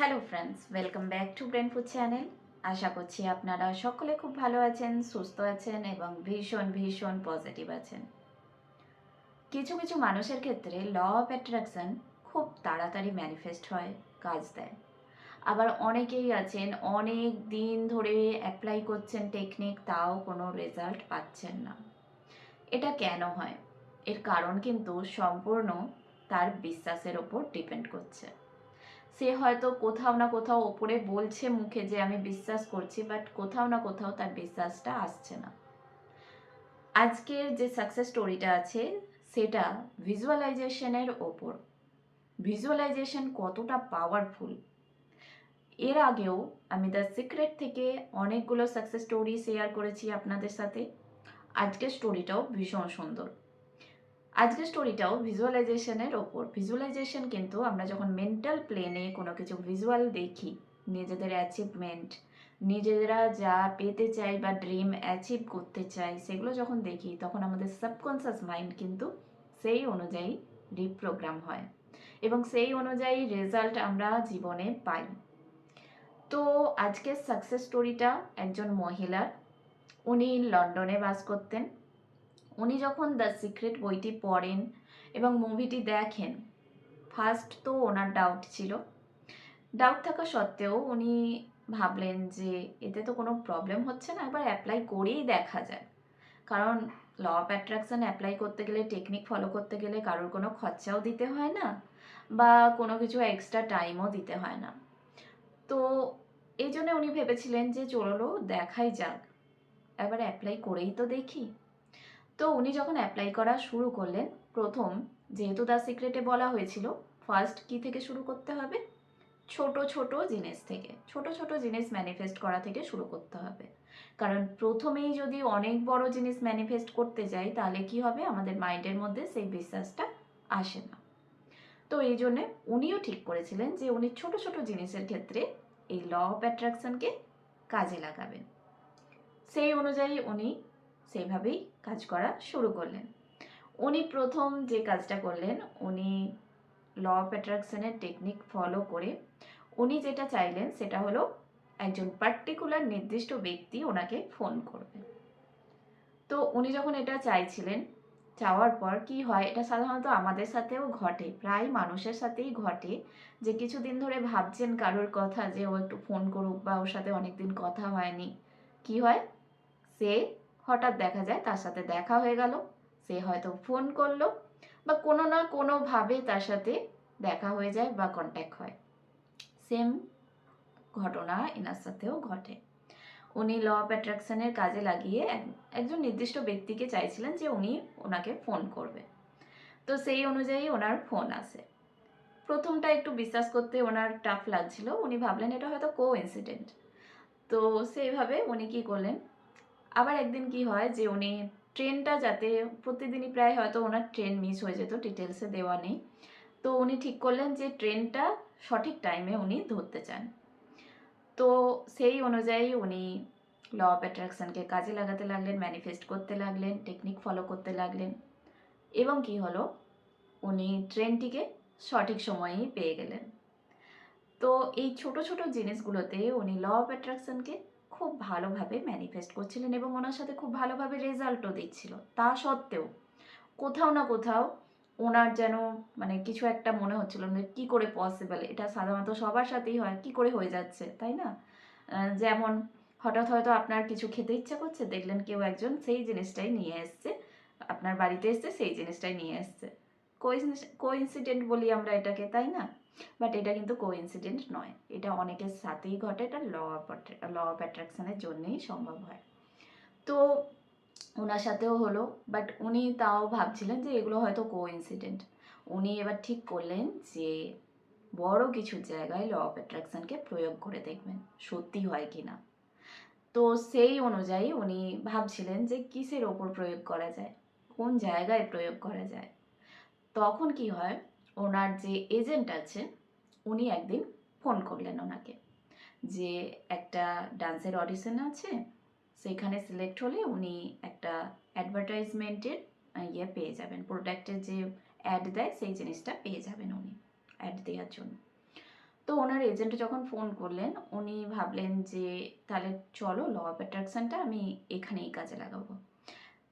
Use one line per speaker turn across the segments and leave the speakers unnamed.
Hello friends welcome back to Brain Food channel আশা করছি আপনারা সকলে খুব ভালো আছেন, সুস্থ আছেন এবং ভীষণ ভীষণ পজিটিভ আছেন। কিছু কিছু মানুষের ক্ষেত্রে ল অফ অ্যাট্রাকশন খুব তাড়াতাড়ি ম্যানিফেস্ট হয়, কাজ দেয়। আবার অনেকেই আছেন, অনেক দিন ধরে অ্যাপ্লাই করছেন টেকনিক তাও কোনো রেজাল্ট পাচ্ছেন না। এটা কেন হয়? এর কারণ কিন্তু সম্পূর্ণ তার বিশ্বাসের ওপর ডিপেন্ড করছে। সে হয়তো কোথাও না কোথাও ওপরে বলছে মুখে যে আমি বিশ্বাস করছি বাট কোথাও না কোথাও তার বিশ্বাসটা আসছে না। আজকের যে সাকসেস স্টোরিটা আছে, সেটা ভিজুয়ালাইজেশনের ওপর। ভিজুয়ালাইজেশন কতটা পাওয়ারফুল এর আগেও আমি দ্য সিক্রেট থেকে অনেকগুলো সাকসেস স্টোরি শেয়ার করেছি আপনাদের সাথে। আজকের স্টোরিটাও ভীষণ সুন্দর। আজকের স্টোরিটাও ভিজুয়ালাইজেশনের ওপর। ভিজুয়ালাইজেশন কিন্তু আমরা যখন মেন্টাল প্লেনে কোনো কিছু ভিজুয়াল দেখি, নিজেদের অ্যাচিভমেন্ট নিজেরা যা পেতে চাই বা ড্রিম অ্যাচিভ করতে চাই, সেগুলো যখন দেখি, তখন আমাদের সাবকনসিয়াস মাইন্ড কিন্তু সেই অনুযায়ী রিপ্রোগ্রাম হয় এবং সেই অনুযায়ী রেজাল্ট আমরা জীবনে পাই। তো আজকের সাকসেস স্টোরিটা একজন মহিলার। উনি লন্ডনে বাস করতেন। উনি যখন দ্য সিক্রেট বইটি পড়েন এবং মুভিটি দেখেন ফার্স্ট তো ওনার ডাউট ছিল। ডাউট থাকা সত্ত্বেও উনি ভাবলেন যে এতে তো কোনো প্রবলেম হচ্ছে না, একবার অ্যাপ্লাই করেই দেখা যায় কারণ ল অফ অ্যাট্রাকশন অ্যাপ্লাই করতে গেলে টেকনিক ফলো করতে গেলে কারোর কোনো খরচাও দিতে হয় না বা কোনো কিছু এক্সট্রা টাইমও দিতে হয় না। তো এই জন্য উনি ভেবেছিলেন যে চলো দেখাই যাক। একবার অ্যাপ্লাই করেই তো দেখি। তো উনি যখন অ্যাপ্লাই করা শুরু করলেন, প্রথম যেহেতু দ্য সিক্রেটে বলা হয়েছিল ফার্স্ট কি থেকে শুরু করতে হবে? ছোট ছোট জিনিস থেকে, ছোট ছোট জিনিস ম্যানিফেস্ট করা থেকে শুরু করতে হবে। কারণ প্রথমেই যদি অনেক বড় জিনিস ম্যানিফেস্ট করতে যাই, তাহলে কি হবে? আমাদের মাইন্ডের মধ্যে সেই বিশ্বাসটা আসে না। তো এই জন্যে উনিও ঠিক করেছিলেন যে উনি ছোট ছোট জিনিসের ক্ষেত্রে এই ল অফ অ্যাট্রাকশনকে কাজে লাগাবেন। সেই অনুযায়ী উনি সেইভাবেই কাজ করা শুরু করলেন। উনি প্রথম যে কাজটা করলেন, উনি ল অফ অ্যাট্রাকশনের টেকনিক ফলো করে উনি যেটা চাইলেন সেটা হলো একজন পার্টিকুলার নির্দিষ্ট ব্যক্তি ওনাকে ফোন করবে তো উনি যখন এটা চাইছিলেন, চাওয়ার পর কি হয়, এটা সাধারণত আমাদের সাথেও ঘটে, প্রায় মানুষের সাথেই ঘটে যে কিছুদিন ধরে ভাবছেন কারোর কথা যে ও একটু ফোন করুক বা ওর সাথে অনেকদিন কথা হয়নি। কি হয়? সে হঠাৎ দেখা যায় তার সাথে দেখা হয়ে গেল। সে হয়তো ফোন করল বা কোনো না কোনোভাবে তার সাথে দেখা হয়ে যায় বা কন্ট্যাক্ট হয়। সেম ঘটনা এনার সাথেও ঘটে। উনি ল অফ অ্যাট্রাকশনের কাজে লাগিয়ে একজন নির্দিষ্ট ব্যক্তিকে চাইছিলেন যে উনি ওনাকে ফোন করবে। তো সেই অনুযায়ী ওনার ফোন আসে। প্রথমটা একটু বিশ্বাস করতে ওনার টাফ লাগছিল। উনি ভাবলেন এটা হয়তো কো ইনসিডেন্ট তো সেইভাবে উনি কি করলেন? আবার একদিন কি হয় যে উনি ট্রেনটা যাতে প্রতিদিনই প্রায় হয়তো ওনার ট্রেন মিস হয়ে যেত ডিটেলসে দেওয়া নেই। তো উনি ঠিক করলেন যে ট্রেনটা সঠিক টাইমে উনি ধরতে চান। তো সেই অনুযায়ী উনি ল অফ অ্যাট্রাকশনকে কাজে লাগাতে লাগলেন ম্যানিফেস্ট করতে লাগলেন টেকনিক ফলো করতে লাগলেন। এবং কি হলো? উনি ট্রেনটিকে সঠিক সময়েই পেয়ে গেলেন। তো এই ছোট ছোট জিনিসগুলোতে উনি ল অফ অ্যাট্রাকশনকে খুব ভালোভাবে ম্যানিফেস্ট করছিলেন এবং ওনার সাথে খুব ভালোভাবে রেজাল্টও দিচ্ছিল। তা সত্ত্বেও কোথাও না কোথাও ওনার যেন মানে কিছু একটা মনে হচ্ছিল কী করে পসিবল এটা সাধারণত সবার সাথেই হয়, কি করে হয়ে যাচ্ছে, তাই না? যেমন হঠাৎ হয়তো আপনার কিছু খেতে ইচ্ছা করছে, দেখলেন কেউ একজন সেই জিনিসটাই নিয়ে এসছে, আপনার বাড়িতে এসছে, সেই জিনিসটাই নিয়ে এসছে। কোইন্সিডেন্ট বলি আমরা এটাকে, তাই না? বাট এটা কিন্তু কোইন্সিডেন্ট নয়। এটা অনেকের সাথেই ঘটে, এটা ল ল অফ অ্যাট্রাকশনের জন্যই সম্ভব হয়। তো ওনার সাথেও হলো বাট উনি তাও ভাবছিলেন যে এগুলো হয়তো কোইন্সিডেন্ট উনি এবার ঠিক করলেন যে বড় কিছু জায়গায় ল অফ অ্যাট্রাকশনকে প্রয়োগ করে দেখবেন, সত্যি হয় কি না। তো সেই অনুযায়ী উনি ভাবছিলেন যে কিসের ওপর প্রয়োগ করা যায়, কোন জায়গায় প্রয়োগ করা যায়। তখন কি হয় ওনার যে এজেন্ট আছে উনি একদিন ফোন করলেন ওনাকে যে একটা ডান্সের অডিশন আছে, সেখানে সিলেক্ট হলে উনি একটা অ্যাডভার্টাইজমেন্টের ইয়ে পেয়ে যাবেন। প্রোডাক্টের যে অ্যাড দেয়, সেই জিনিসটা পেয়ে যাবেন উনি অ্যাড দেওয়ার জন্য। তো ওনার এজেন্ট যখন ফোন করলেন, উনি ভাবলেন যে তাহলে চলো ল অফ অ্যাট্রাকশনটা আমি এখানেই কাজে লাগাবো।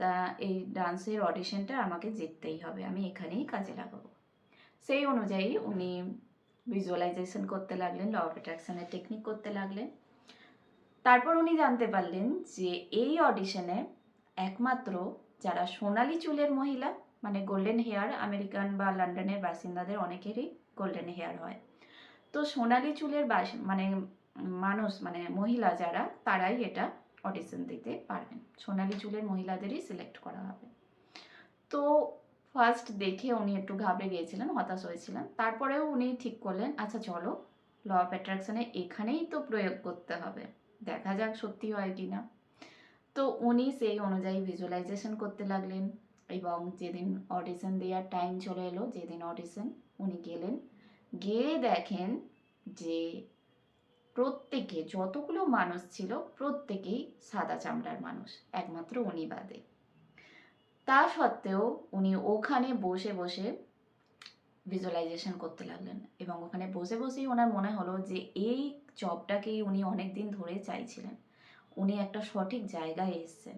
তা এই ডান্সের অডিশনটা আমাকে জিততেই হবে, আমি এখানেই কাজে লাগাবো। সেই অনুযায়ী উনি ভিজুয়ালাইজেশন করতে লাগলেন ল অফ অ্যাট্রাকশনের টেকনিক করতে লাগলেন। তারপর উনি জানতে পারলেন যে এই অডিশনে একমাত্র যারা সোনালি চুলের মহিলা মানে গোল্ডেন হেয়ার আমেরিকান বা লন্ডনের বাসিন্দাদের অনেকেরই গোল্ডেন হেয়ার হয়। তো সোনালি চুলের বাস মানে মানুষ মানে মহিলা যারা, তারাই এটা অডিশন দিতে পারবেন। সোনালি চুলের মহিলাদেরই সিলেক্ট করা হবে। তো ফার্স্ট দেখে উনি একটু ঘাবড়ে গিয়েছিলেন, হতাশ হয়েছিলেন। তারপরেও উনি ঠিক করলেন আচ্ছা চলো ল অফ অ্যাট্রাকশনে এখানেই তো প্রয়োগ করতে হবে। দেখা যাক সত্যি হয় কি না। তো উনি সেই অনুযায়ী ভিজুয়ালাইজেশন করতে লাগলেন এবং যেদিন অডিশন দেওয়ার টাইম চলে এলো, যেদিন অডিশন উনি গেলেন, গিয়ে দেখেন যে প্রত্যেকে, যতগুলো মানুষ ছিল, প্রত্যেকেই সাদা চামড়ার মানুষ, একমাত্র উনি বাদে। তা সত্ত্বেও উনি ওখানে বসে বসে ভিজুয়ালাইজেশন করতে লাগলেন এবং ওখানে বসে বসেই ওনার মনে হলো যে এই জবটাকেই উনি অনেক দিন ধরে চাইছিলেন। উনি একটা সঠিক জায়গায় এসছেন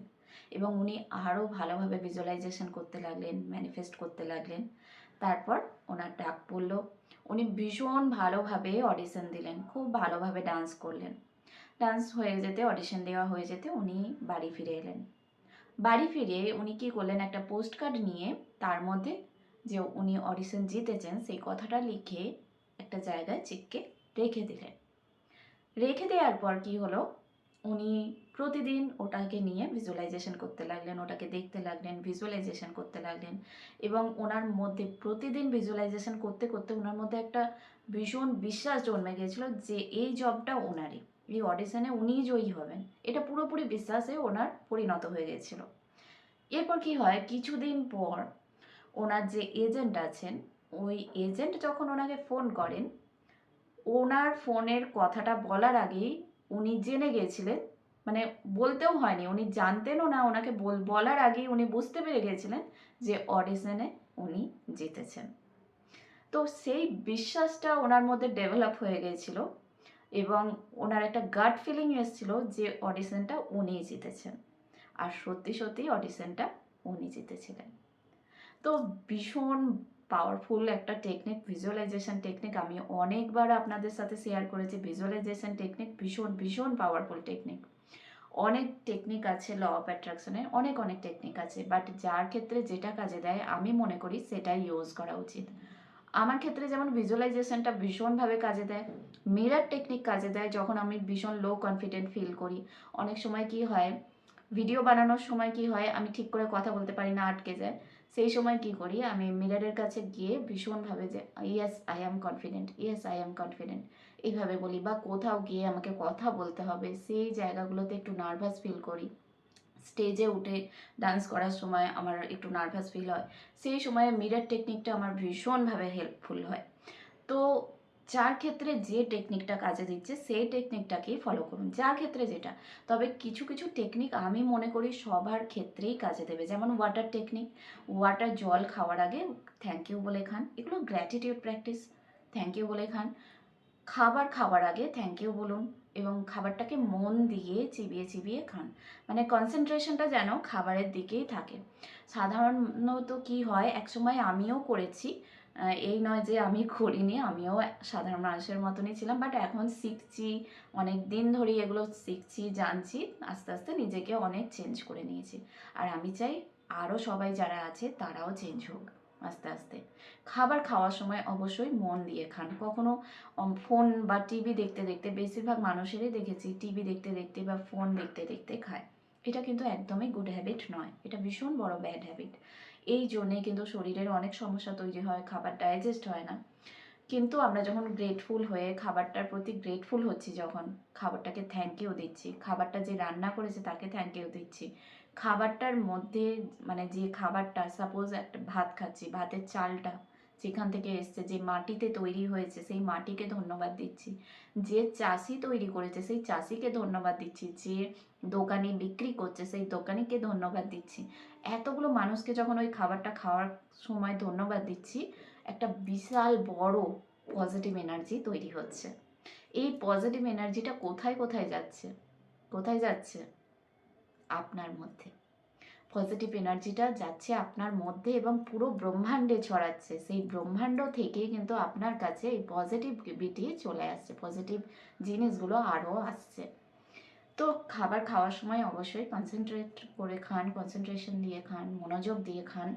এবং উনি আরও ভালোভাবে ভিজুয়ালাইজেশন করতে লাগলেন ম্যানিফেস্ট করতে লাগলেন। তারপর ওনার ডাক পড়ল। উনি ভীষণ ভালোভাবে অডিশন দিলেন, খুব ভালোভাবে ডান্স করলেন। ডান্স হয়ে যেতে অডিশন দেওয়া হয়ে যেতে উনি বাড়ি ফিরে এলেন। বাড়ি ফিরে উনি কী করলেন? একটা পোস্ট কার্ড নিয়ে তার মধ্যে যে উনি অডিশন জিতেছেন, সেই কথাটা লিখে একটা জায়গায় চিপকে রেখে দিলেন। রেখে দেওয়ার পর কি হলো? উনি প্রতিদিন ওটাকে নিয়ে ভিজুয়ালাইজেশন করতে লাগলেন, ওটাকে দেখতে লাগলেন ভিজুয়ালাইজেশন করতে লাগলেন এবং ওনার মধ্যে প্রতিদিন ভিজুয়ালাইজেশন করতে করতে ওনার মধ্যে একটা ভীষণ বিশ্বাস জন্মে গিয়েছিল যে এই জবটা ওনারই। এই অডিশনে উনিই জয়ী হবেন। এটা পুরোপুরি বিশ্বাসে ওনার পরিণত হয়ে গেছিল। এরপর কি হয়? কিছুদিন পর ওনার যে এজেন্ট আছেন, ওই এজেন্ট যখন ওনাকে ফোন করেন, ওনার ফোনের কথাটা বলার আগেই উনি জেনে গিয়েছিলেন মানে বলতেও হয়নি, উনি জানতেনও না, ওনাকে বল, বলার আগেই উনি বুঝতে পেরে গিয়েছিলেন যে অডিশনে উনি জিতেছেন। তো সেই বিশ্বাসটা ওনার মধ্যে ডেভেলপ হয়ে গিয়েছিল এবং ওনার একটা গাট ফিলিং এসেছিল যে অডিশনটা উনিই জিতেছেন। আর সত্যি সত্যি অডিশনটা উনি জিতেছিলেন। তো ভীষণ পাওয়ারফুল একটা টেকনিক ভিজুয়ালাইজেশন টেকনিক আমি অনেকবার আপনাদের সাথে শেয়ার করেছি। ভিজুয়ালাইজেশন টেকনিক ভীষণ ভীষণ পাওয়ারফুল টেকনিক অনেক টেকনিক আছে ল অফ অ্যাট্রাকশনে অনেক অনেক টেকনিক আছে। বাট যার ক্ষেত্রে যেটা কাজে দেয়, আমি মনে করি সেটাই ইউজ করা উচিত। আমার ক্ষেত্রে যেমন ভিজুয়ালাইজেশনটা ভীষণভাবে কাজে দেয় মিরার টেকনিক কাজে দেয় যখন আমি ভীষণ লো কনফিডেন্ট ফিল করি। অনেক সময় কি হয় ভিডিও বানানোর সময় কি হয়, আমি ঠিক করে কথা বলতে পারি না আটকে যায়, সেই সময় কি করি, আমি মিরারের কাছে গিয়ে ভীষণভাবে যে yes I am confident yes I am confident এইভাবে বলি বা কোথাও গিয়ে আমাকে কথা বলতে হবে, সেই জায়গাগুলোতে একটু নার্ভাস ফিল করি। স্টেজে উঠে ডান্স করার সময় আমার একটু নার্ভাস ফিল হয়। সেই সময় মিরার টেকনিকটা আমার ভীষণভাবে হেল্পফুল হয়। তো যার ক্ষেত্রে যে টেকনিকটা কাজে দিচ্ছে, সেই টেকনিকটাকেই ফলো করুন। যার ক্ষেত্রে যেটা, তবে কিছু কিছু টেকনিক আমি মনে করি সবার ক্ষেত্রেই কাজে দেবে। যেমন ওয়াটার টেকনিক ওয়াটার জল খাওয়ার আগে থ্যাংক ইউ বলে খান। এগুলো গ্র্যাটিটিউড প্র্যাকটিস থ্যাংক ইউ বলে খান। খাবার খাওয়ার আগে থ্যাংক ইউ বলুন। এবং খাবারটাকে মন দিয়ে চিবিয়ে চিবিয়ে খান। মানে কনসেন্ট্রেশনটা যেন খাবারের দিকেই থাকে। সাধারণত কি হয়, একসময় আমিও করেছি। এই নয় যে আমি করিনি, আমিও সাধারণ মানুষের মতনই ছিলাম। বাট এখন শিখছি, অনেক দিন ধরেই এগুলো শিখছি, জানছি, আস্তে আস্তে নিজেকে অনেক চেঞ্জ করে নিয়েছি। আর আমি চাই আরও সবাই যারা আছে, তারাও চেঞ্জ হোক। আস্তে আস্তে। খাবার খাওয়ার সময় অবশ্যই মন দিয়ে খান। কখনো ফোন বা টিভি দেখতে দেখতে, বেশিরভাগ মানুষেরই দেখেছি টিভি দেখতে দেখতে বা ফোন দেখতে দেখতে খায়। এটা কিন্তু একদমই গুড হ্যাবিট নয়। এটা ভীষণ বড় ব্যাড হ্যাবিট এই জন্যে কিন্তু শরীরের অনেক সমস্যা তৈরি হয়, খাবার ডাইজেস্ট হয় না। কিন্তু আমরা যখন গ্রেটফুল হয়ে খাবারটার প্রতি গ্রেটফুল হচ্ছি, যখন খাবারটাকে থ্যাংক ইউ দিচ্ছি, খাবারটা যে রান্না করেছে তাকে থ্যাংক ইউ দিচ্ছি খাবারটার মধ্যে মানে যে খাবারটা সাপোজ একটা ভাত খাচ্ছি, ভাতের চালটা যেখান থেকে এসছে, যে মাটিতে তৈরি হয়েছে, সেই মাটিকে ধন্যবাদ দিচ্ছি। যে চাষি তৈরি করেছে, সেই চাষিকে ধন্যবাদ দিচ্ছি। যে দোকানে বিক্রি করছে, সেই দোকানিকে ধন্যবাদ দিচ্ছি। এতগুলো মানুষকে যখন ওই খাবারটা খাওয়ার সময় ধন্যবাদ দিচ্ছি, একটা বিশাল বড় পজিটিভ এনার্জি তৈরি হচ্ছে। এই পজিটিভ এনার্জিটা কোথায় কোথায় যাচ্ছে? কোথায় যাচ্ছে? আপনার মধ্যে। পজিটিভ এনার্জিটা যাচ্ছে আপনার মধ্যে এবং পুরো ব্রহ্মাণ্ডে ছড়াচ্ছে। সেই ব্রহ্মাণ্ড থেকে কিন্তু আপনার কাছে এই পজিটিভিটি চলে আসছে। পজিটিভ জিনিসগুলো আরও আসছে। তো খাবার খাওয়ার সময় অবশ্যই কনসেন্ট্রেট করে খান কনসেন্ট্রেশন দিয়ে খান, মনোযোগ দিয়ে খান।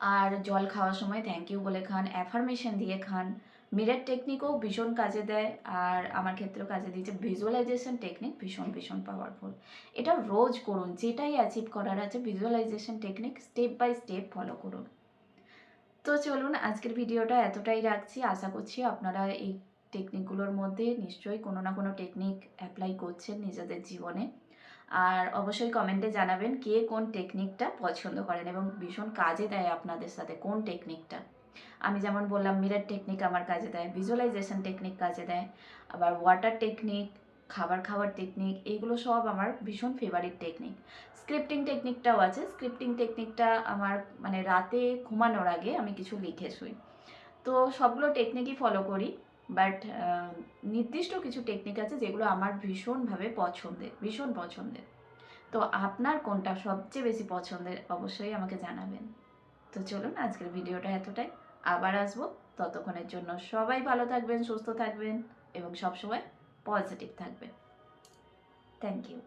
আর জল খাওয়ার সময় থ্যাংক ইউ বলে খান অ্যাফার্মেশন দিয়ে খান। মিরার টেকনিকও ভীষণ কাজে দেয় আর আমার ক্ষেত্রেও কাজে দিয়েছে। ভিজুয়ালাইজেশন টেকনিক ভীষণ ভীষণ পাওয়ারফুল এটা রোজ করুন, যেটাই অ্যাচিভ করার আছে visualisation technique step by step follow করুন। তো চলুন, আজকের ভিডিওটা এতটাই রাখছি। আশা করছি আপনারা এই টেকনিকগুলোর মধ্যে নিশ্চয়ই কোনো না কোনো টেকনিক অ্যাপ্লাই করছেন নিজেদের জীবনে। আর অবশ্যই কমেন্টে জানাবেন কে কোন টেকনিকটা পছন্দ করেন এবং ভীষণ কাজে দেয় আপনাদের সাথে কোন টেকনিকটা আমি যেমন বললাম মিরার টেকনিক আমার কাজে দেয় ভিজুয়ালাইজেশন টেকনিক কাজে দেয়, আবার ওয়াটার টেকনিক খাবার খাওয়ার টেকনিক এগুলো সব আমার ভীষণ ফেভারিট টেকনিক স্ক্রিপ্টিং টেকনিকটাও আছে। স্ক্রিপ্টিং টেকনিকটা আমার মানে রাতে ঘুমানোর আগে আমি কিছু লিখে শুই। তো সবগুলো টেকনিকই ফলো করি বাট নির্দিষ্ট কিছু টেকনিক আছে যেগুলো আমার ভীষণভাবে পছন্দের, ভীষণ পছন্দের। তো আপনার কোনটা সবচেয়ে বেশি পছন্দের অবশ্যই আমাকে জানাবেন। তো চলুন আজকের ভিডিওটা এতটাই। আবার আসব। ততক্ষণের জন্য সবাই ভালো থাকবেন, সুস্থ থাকবেন এবং সবসময় পজিটিভ থাকবেন। Thank you